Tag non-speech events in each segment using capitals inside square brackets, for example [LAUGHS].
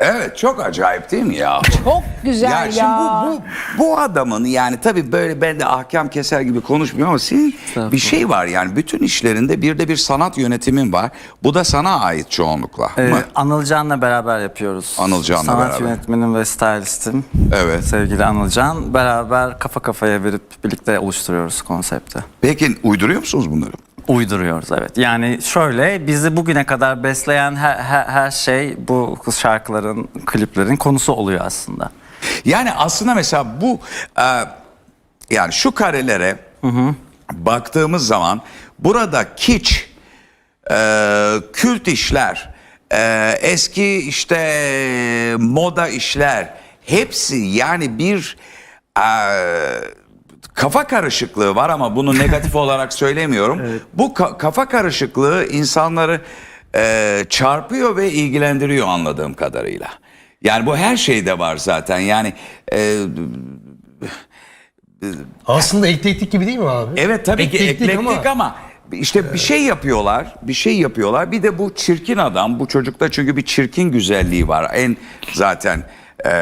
Evet çok acayip değil mi ya? Çok güzel Ya ya. şimdi bu, bu, bu adamın yani tabii böyle ben de ahkam keser gibi konuşmuyorum ama senin bir şey var yani bütün işlerinde bir de bir sanat yönetimin var. Bu da sana ait çoğunlukla. Ee, mı? Anılcan'la beraber yapıyoruz. Anılcan'la Sanat beraber. yönetmenim ve stylistim. Evet. Sevgili Anılcan. Beraber kafa kafaya verip birlikte oluşturuyoruz konsepti. Peki uyduruyor musunuz bunları? Uyduruyoruz evet. Yani şöyle bizi bugüne kadar besleyen her, her, her şey bu şarkıların, kliplerin konusu oluyor aslında. Yani aslında mesela bu e, yani şu karelere baktığımız zaman burada kiç, e, kült işler, e, eski işte moda işler hepsi yani bir e, kafa karışıklığı var ama bunu negatif [LAUGHS] olarak söylemiyorum. Bu ka- kafa karışıklığı insanları e, çarpıyor ve ilgilendiriyor anladığım kadarıyla. Yani bu her şeyde var zaten. Yani e, Aslında eklektik gibi değil mi abi? evet tabii ki Eklektik eklektik ama, işte bir şey yapıyorlar. Bir şey yapıyorlar. Bir de bu çirkin adam bu çocukta çünkü bir çirkin güzelliği var. En zaten e,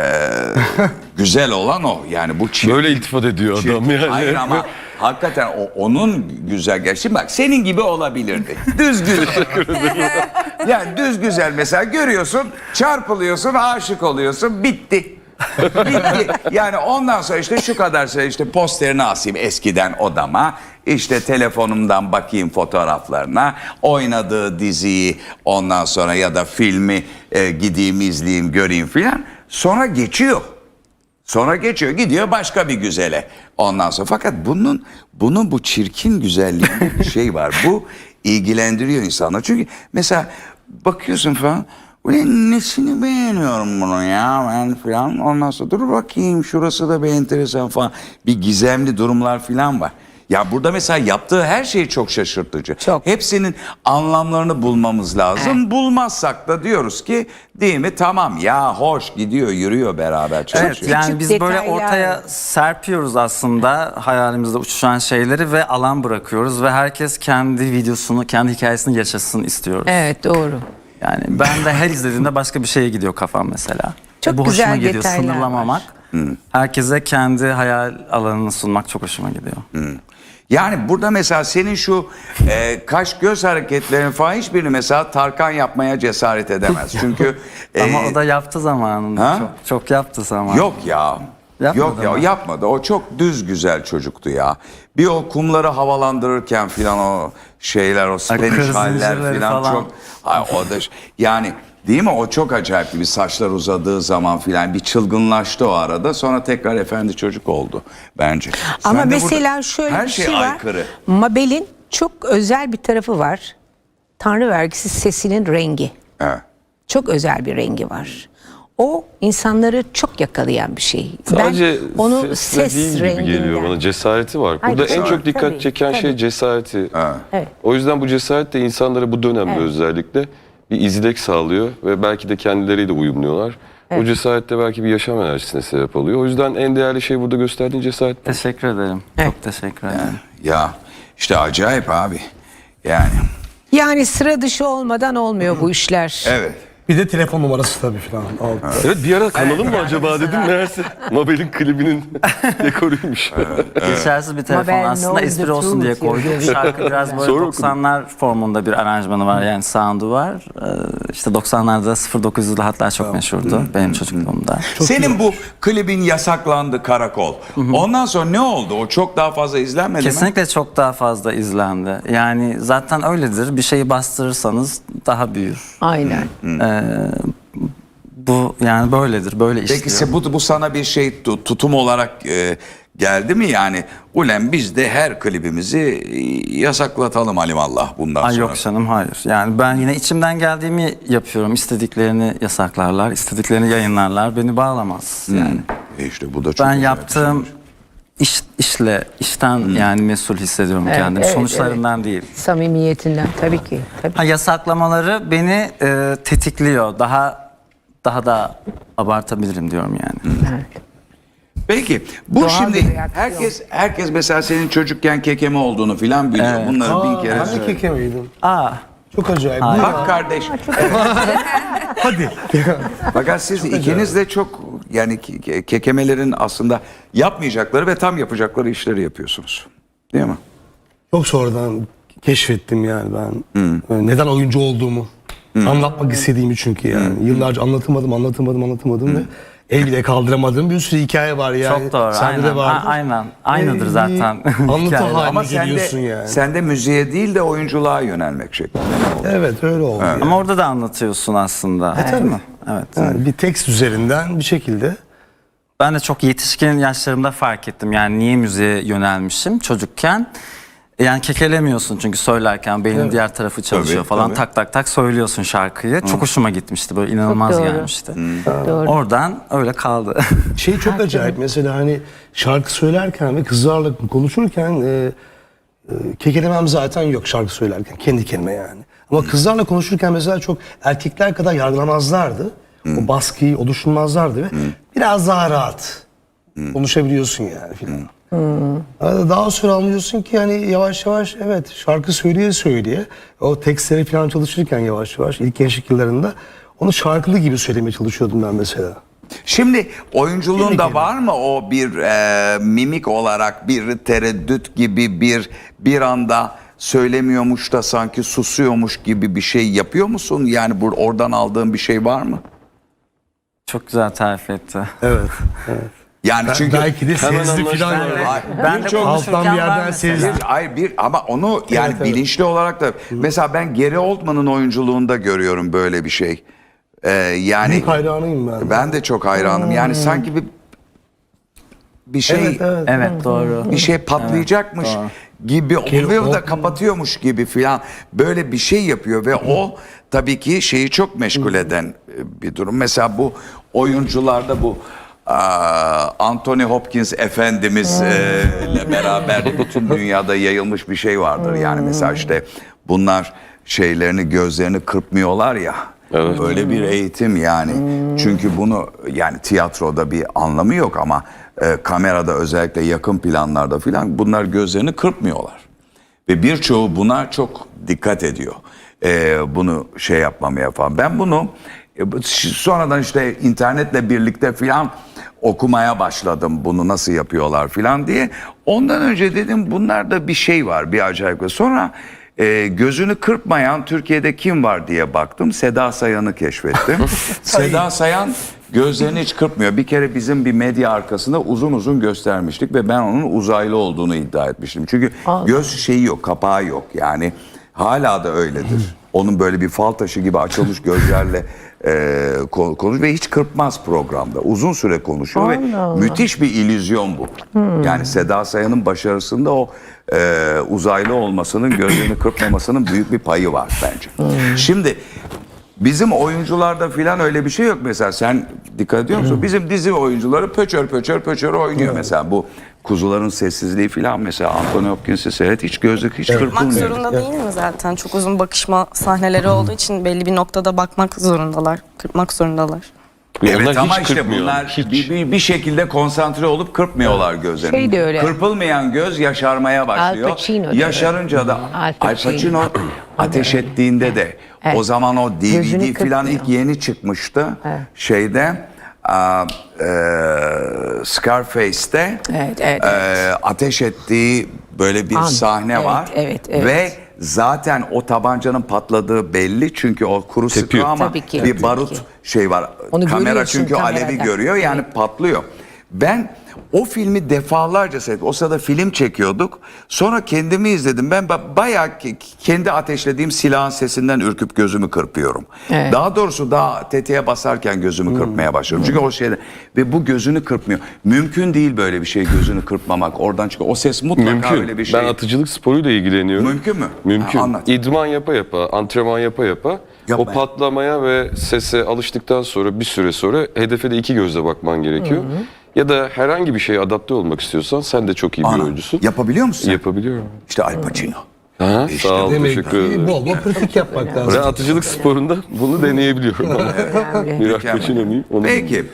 [LAUGHS] güzel olan o. Yani bu çirkin. Böyle iltifat ediyor adam Çirkin. yani. Hayır ama hakikaten o, onun güzel. Şimdi bak senin gibi olabilirdi. [LAUGHS] Düz güzel. [LAUGHS] yani düz güzel mesela görüyorsun, çarpılıyorsun, aşık oluyorsun, bitti. Bitti. Yani ondan sonra işte şu kadar şey işte posterini asayım eskiden odama. İşte telefonumdan bakayım fotoğraflarına. Oynadığı diziyi ondan sonra ya da filmi e, gideyim izleyeyim göreyim filan. Sonra geçiyor. Sonra geçiyor gidiyor başka bir güzele. Ondan sonra fakat bunun bunun bu çirkin güzelliğinde bir [LAUGHS] şey var. Bu ilgilendiriyor insanlar. Çünkü mesela bakıyorsun falan Ulan nesini beğeniyorum bunu ya ben falan. Ondan sonra dur bakayım şurası da bir enteresan falan. Bir gizemli durumlar falan var. Ya burada mesela yaptığı her şey çok şaşırtıcı. Çok. Hepsinin anlamlarını bulmamız lazım. Bulmazsak da diyoruz ki değil mi tamam ya hoş gidiyor yürüyor beraber çalışıyor. Evet yani biz böyle ortaya serpiyoruz aslında hayalimizde uçuşan şeyleri ve alan bırakıyoruz ve herkes kendi videosunu, kendi hikayesini yaşasın istiyoruz. Evet doğru. Yani ben de her izlediğimde başka bir şeye gidiyor kafam mesela. Çok Ve bu güzel hoşuma gidiyor detaylar sınırlamamak. Herkese kendi hayal alanını sunmak çok hoşuma gidiyor. Yani burada mesela senin şu e, kaş göz hareketlerin falan hiçbirini mesela Tarkan yapmaya cesaret edemez. [LAUGHS] Çünkü e, Ama o da yaptı zamanında. Ha? Çok, çok yaptı zamanında. yok ya. Yapmadı yok ya mı? yapmadı. O çok düz güzel çocuktu ya. Bir o kumları havalandırırken filan o şeyler o Spanish haller filan çok Ay, o da yani değil mi o çok acayip bir saçlar uzadığı zaman filan bir çılgınlaştı o arada sonra tekrar efendi çocuk oldu bence. Ama Sen de burada- mesela şöyle her bir şey, şey var. aykırı. Mabel'in çok özel bir tarafı var. Tanrı vergisi sesinin rengi. Evet. Çok özel bir rengi var. O insanları çok yakalayan bir şey. Sadece ben onu sesle ses değil gibi renginden. geliyor bana. Cesareti var. Hayır, Burada en tabii, çok dikkat tabii, çeken şey tabii. cesareti. Evet. O yüzden bu cesaret de insanlara bu dönemde Evet. özellikle bir izlek sağlıyor ve belki de kendileriyle uyumluyorlar. O cesaret de belki bir yaşam enerjisine sebep oluyor. O yüzden en değerli şey burada gösterdiğin cesaret. Teşekkür ederim. Çok teşekkür ederim. Ya işte acayip abi. Yani Yani sıra dışı olmadan olmuyor bu işler. evet. Bir de telefon numarası tabii falan. Altta. Evet bir ara kanalım mı acaba dedim meğerse Mabel'in klibinin [LAUGHS] dekoruymuş. Ee, İçerisiz bir telefon Mabel aslında knows espri olsun diye truth. [LAUGHS] Şarkı biraz böyle Sonra okudum. 90'lar formunda bir aranjmanı var yani sound'u var. Ee, işte 90'larda 0900'lü hatlar çok meşhurdu benim çocukluğumda. Senin bu klibin yasaklandı karakol. Ondan sonra ne oldu? O çok daha fazla izlenmedi mi? Kesinlikle çok daha fazla izlendi. Yani zaten öyledir. Bir şeyi bastırırsanız daha büyür. Aynen. Bu yani böyledir. Böyle işliyor. Peki se- bu, bu sana bir şey tu- tutum olarak e, geldi mi yani? Ulen biz de her klibimizi e, yasaklatalım alimallah bundan Ay sonra. yok canım hayır. Yani ben yine içimden geldiğimi yapıyorum. İstediklerini yasaklarlar, istediklerini yayınlarlar. Beni bağlamaz yani. E işte bu da çok Ben yaptığım iş, işle, işten yani mesul hissediyorum kendimi. evet, Sonuçlarından değil. Samimiyetinden tabii ki. Tabii. Ha, yasaklamaları beni e, tetikliyor. Daha daha da abartabilirim diyorum yani. Evet. Peki bu Doğal şimdi herkes herkes mesela senin çocukken kekeme olduğunu filan biliyor. Bunları bin Aa, kere ben de söyle- keke miydim? Aa, Çok acayip. Buyur Bak kardeş. [LAUGHS] Hadi. Fakat siz ikiniz de çok yani ke- ke- kekemelerin aslında yapmayacakları ve tam yapacakları işleri yapıyorsunuz. Değil mi? Çok sonradan keşfettim yani ben. e, Neden oyuncu olduğumu. Anlatmak istediğimi çünkü yani. Yıllarca anlatamadım, anlatamadım, anlatamadım ve el bile kaldıramadığım bir sürü hikaye var yani. Çok doğru. Sende aynen. de. A- aynen. Aynıdır Ee, zaten. Anlatı haline geliyorsun yani. sen de müziğe değil de oyunculuğa yönelmek şeklinde. Evet öyle oldu. yani. Ama orada da anlatıyorsun aslında. Değil mi? Evet. Yani bir tekst üzerinden bir şekilde. Ben de çok yetişkin yaşlarımda fark ettim. Yani niye müziğe yönelmişim çocukken. Yani kekelemiyorsun çünkü söylerken beynin diğer tarafı çalışıyor Tabii, falan tabii. tak tak tak söylüyorsun şarkıyı. Çok hoşuma gitmişti böyle inanılmaz doğru. gelmişti. Doğru. Oradan öyle kaldı. [LAUGHS] Şey çok acayip mesela hani şarkı söylerken ve kızlarla konuşurken e, e, kekelemem zaten yok şarkı söylerken kendi kendime yani. Ama kızlarla konuşurken mesela çok erkekler kadar yargılamazlardı. O baskıyı oluşturmazlardı ve biraz daha rahat konuşabiliyorsun yani filan. Arada Daha sonra anlıyorsun ki hani yavaş yavaş evet şarkı söyleye söyleye o tekstleri falan çalışırken yavaş yavaş ilk gençlik yıllarında onu şarkılı gibi söylemeye çalışıyordum ben mesela. Şimdi oyunculuğunda Kendi var mı o bir e, mimik olarak bir tereddüt gibi bir bir anda söylemiyormuş da sanki susuyormuş gibi bir şey yapıyor musun? Yani bu oradan aldığın bir şey var mı? Çok güzel tarif etti. Evet. [LAUGHS] Yani çünkü Belki de sezdi falan. Ben de birçok- konuşurken alttan bir yerden ben. Bir, hayır bir ama onu yani Evet, evet. bilinçli olarak da mesela ben Geri Oldman'ın oyunculuğunda görüyorum böyle bir şey. Ee, yani Büyük hayranıyım ben. ben de çok hayranım. Yani sanki bir bir şey Evet, evet. Evet doğru. bir şey patlayacakmış gibi oluyor da kapatıyormuş gibi filan böyle bir şey yapıyor ve o tabii ki şeyi çok meşgul eden e, bir durum. Mesela bu oyuncularda bu Anthony Hopkins efendimiz e, ile beraber [LAUGHS] bütün dünyada yayılmış bir şey vardır. Yani mesela işte bunlar şeylerini gözlerini kırpmıyorlar ya. Evet. Öyle bir eğitim yani. Çünkü bunu yani tiyatroda bir anlamı yok ama e, kamerada özellikle yakın planlarda filan bunlar gözlerini kırpmıyorlar. Ve birçoğu buna çok dikkat ediyor. E, bunu şey yapmamaya falan. Ben bunu e, sonradan işte internetle birlikte filan okumaya başladım bunu nasıl yapıyorlar filan diye. Ondan önce dedim bunlarda bir şey var bir acayip. Sonra e, gözünü kırpmayan Türkiye'de kim var diye baktım. Seda Sayan'ı keşfettim. [LAUGHS] Seda Sayan gözlerini hiç kırpmıyor. Bir kere bizim bir medya arkasında uzun uzun göstermiştik ve ben onun uzaylı olduğunu iddia etmiştim. Çünkü göz şeyi yok, kapağı yok. Yani hala da öyledir. Onun böyle bir fal taşı gibi açılmış gözlerle [LAUGHS] e, ko- konuş ve hiç kırpmaz programda. Uzun süre konuşuyor ve müthiş bir illüzyon bu. Yani Seda Sayan'ın başarısında o e, uzaylı olmasının, gözlerini kırpmamasının büyük bir payı var bence. Şimdi Bizim oyuncularda filan öyle bir şey yok mesela. Sen dikkat ediyor musun? Bizim dizi oyuncuları pöçör pöçör pöçör oynuyor mesela. Bu kuzuların sessizliği filan mesela Anthony Hopkins'i seyret hiç gözlük hiç Bakmak kırpılmıyor. zorunda değil mi zaten? Çok uzun bakışma sahneleri olduğu için belli bir noktada bakmak zorundalar. Kırpmak zorundalar. Ve Evet onlar ama hiç işte kırpmıyor. bunlar Hiç. bir, bir, bir şekilde konsantre olup kırpmıyorlar gözlerini. Şey de öyle. Kırpılmayan göz yaşarmaya başlıyor. Al Pacino da. Yaşarınca da Al Al Pacino. Pacino [CLEARS THROAT] ateş ettiğinde de Evet. o zaman o Gözünü DVD falan kırpmıyor. ilk yeni çıkmıştı. Evet. Şeyde a, e, Scarface'te Evet, evet, e, ateş ettiği böyle bir An. sahne Evet, var. evet, evet. Ve zaten o tabancanın patladığı belli çünkü o kuru sıkı Tepiyor. ama Tabii ki, bir tabii barut ki. şey var. Onu Kamera çünkü alevi kamerada. görüyor yani patlıyor. Ben o filmi defalarca seyrettim. O sırada film çekiyorduk. Sonra kendimi izledim. Ben ba- bayağı kendi ateşlediğim silahın sesinden ürküp gözümü kırpıyorum. Evet. Daha doğrusu daha tetiğe basarken gözümü kırpmaya başlıyorum. Çünkü o şeyde ve bu gözünü kırpmıyor. Mümkün değil böyle bir şey gözünü kırpmamak. Oradan çıkıyor. O ses mutlaka Mümkün. öyle bir şey. Ben atıcılık sporuyla ilgileniyorum. Mümkün mü? Mümkün. Ha, anlat. İdman yapa yapa, antrenman yapa yapa Yapma o ya. patlamaya ve sese alıştıktan sonra bir süre sonra hedefe de iki gözle bakman gerekiyor. Ya da herhangi bir şeye adapte olmak istiyorsan sen de çok iyi bir Ana, oyuncusun. Yapabiliyor musun? Yapabiliyorum. İşte Al Pacino. Ha, İşte sağ ol, Demek teşekkür ki ederim. bol bol pratik yapmak Ben lazım. atıcılık sporunda bunu deneyebiliyorum. Önemli. bir Mükemmel. Pacino muyum? Onu Peki.